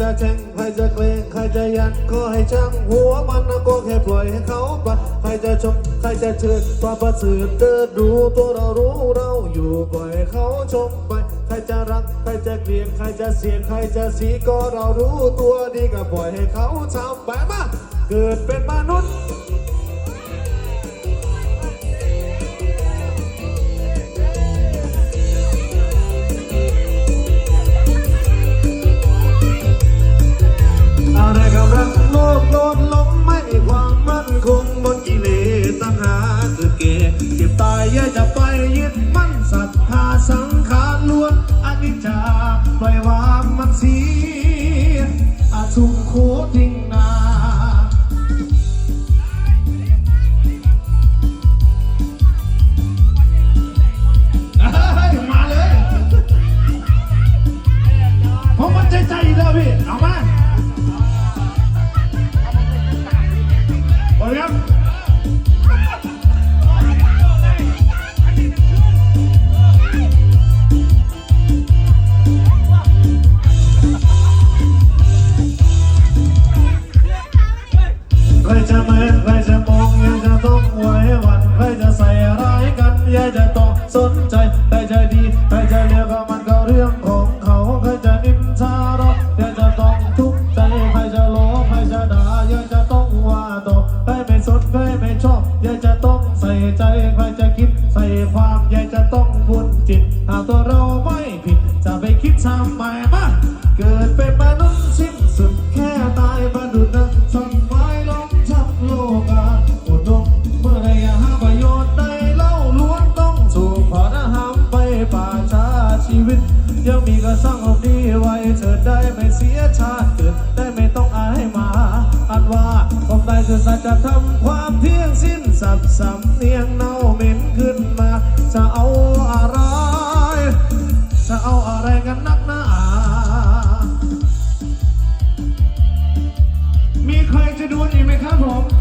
จะแข่งใครจะเกรงใครจะยันก็ให้ช่างหัวมันนะก็แค่ปล่อยให้เขาไปใครจะชมใครจะเชิญความประเสริฐเดินดูตัวเรารู้เราอยู่ปล่อยให้เขาชมไป ใครจะรักใครจะเกลียดใครจะเสียดใครจะสีก็เรารู้ตัวดีก็ปล่อยให้เขาทำไปมาเกิดเป็นมนุษย์ ทีอาสุกโคทิ้งนามาเลยผมมันใจใจอีกแล้วพี่เอา หมือนใครจะมองยังจะต้องไว้วันใครจะใส่ร้ายกันยังจะต้องสนใจใครจะดีใครจะเลวก็มันก็เรื่องของเขาใครจะนินทาเรายังจะต้องทุกข์ใจใครจะล้อใครจะด่ายังจะต้องว่าต่อใครไม่สนใครไม่ชอบยังจะต้องใส่ใจใครจะคิดใส่ความยังจะต้องบุญจิตหากตัวเราไม่ผิดจะไปคิดทำไมมาเกิด ชีวิต ยังมีก็สร้างเอาดีไว้เธอได้ไม่เสียชาติเกิดได้ไม่ต้องอายมา อันว่าความตายคือสัจธรรมความเที่ยงสิ้นสับสำเนียงเน่าเหม็นขึ้นมา จะเอาอะไร จะเอาอะไรกันนักหนามีใครจะดูลอีกไหมครับผม